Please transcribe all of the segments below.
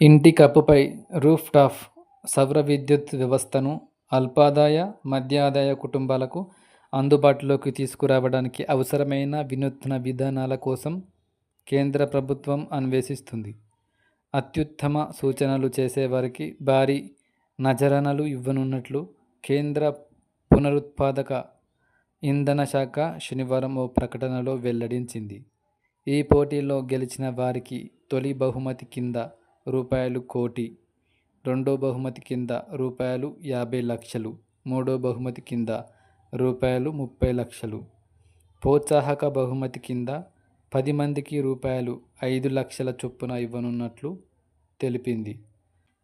ఇంటి కప్పుపై roof top సౌర విద్యుత్ వ్యవస్థను అల్పాదాయ, మధ్య ఆదాయ కుటుంబాలకు అందుబాటులోకి తీసుకురావడానికి అవసరమైన వినూత్న విధానాల కోసం కేంద్ర ప్రభుత్వం అన్వేషిస్తుంది. అత్యుత్తమ సూచనలు చేసేవారికి భారీ నజరానలు ఇవ్వనున్నట్లు కేంద్ర పునరుత్పాదక ఇంధన శాఖ శనివారం ఓ ప్రకటనలో వెల్లడించింది. ఈ పోటీలో గెలిచిన వారికి తొలి బహుమతి కింద రూపాయలు కోటి, రెండో బహుమతి కింద రూపాయలు యాభై లక్షలు, మూడో బహుమతి కింద రూపాయలు ముప్పై లక్షలు, ప్రోత్సాహక బహుమతి కింద పది మందికి రూపాయలు ఐదు లక్షల చొప్పున ఇవ్వనున్నట్లు తెలిపింది.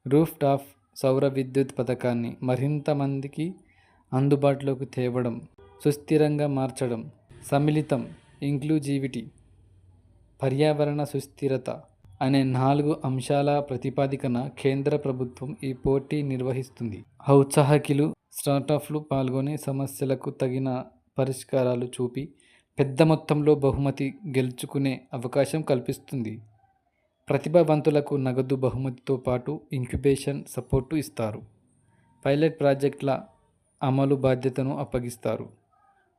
రూఫ్ టాప్ సౌర విద్యుత్ పథకాన్ని మరింత మందికి అందుబాటులోకి తేవడం, సుస్థిరంగా మార్చడం, సమ్మిళితం, ఇంక్లూజివిటీ, పర్యావరణ సుస్థిరత అనే నాలుగు అంశాల ప్రతిపాదికన కేంద్ర ప్రభుత్వం ఈ పోటీ నిర్వహిస్తుంది. ఔత్సాహకులు స్టార్టప్లు పాల్గొని సమస్యలకు తగిన పరిష్కారాలు చూపి పెద్ద మొత్తంలో బహుమతి గెలుచుకునే అవకాశం కల్పిస్తుంది. ప్రతిభావంతులకు నగదు బహుమతితో పాటు ఇంక్యుబేషన్ సపోర్టు ఇస్తారు. పైలట్ ప్రాజెక్టుల అమలు బాధ్యతను అప్పగిస్తారు.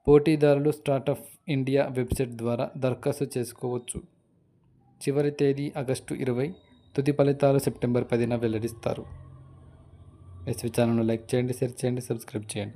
పోటీదారులు స్టార్టప్ ఇండియా వెబ్సైట్ ద్వారా దరఖాస్తు చేసుకోవచ్చు. చివరి తేదీ ఆగస్టు ఇరవై. తుది ఫలితాలు సెప్టెంబర్ పదిన వెల్లడిస్తారు. ఎస్వి ఛానల్ను లైక్ చేయండి, షేర్ చేయండి, సబ్స్క్రైబ్ చేయండి.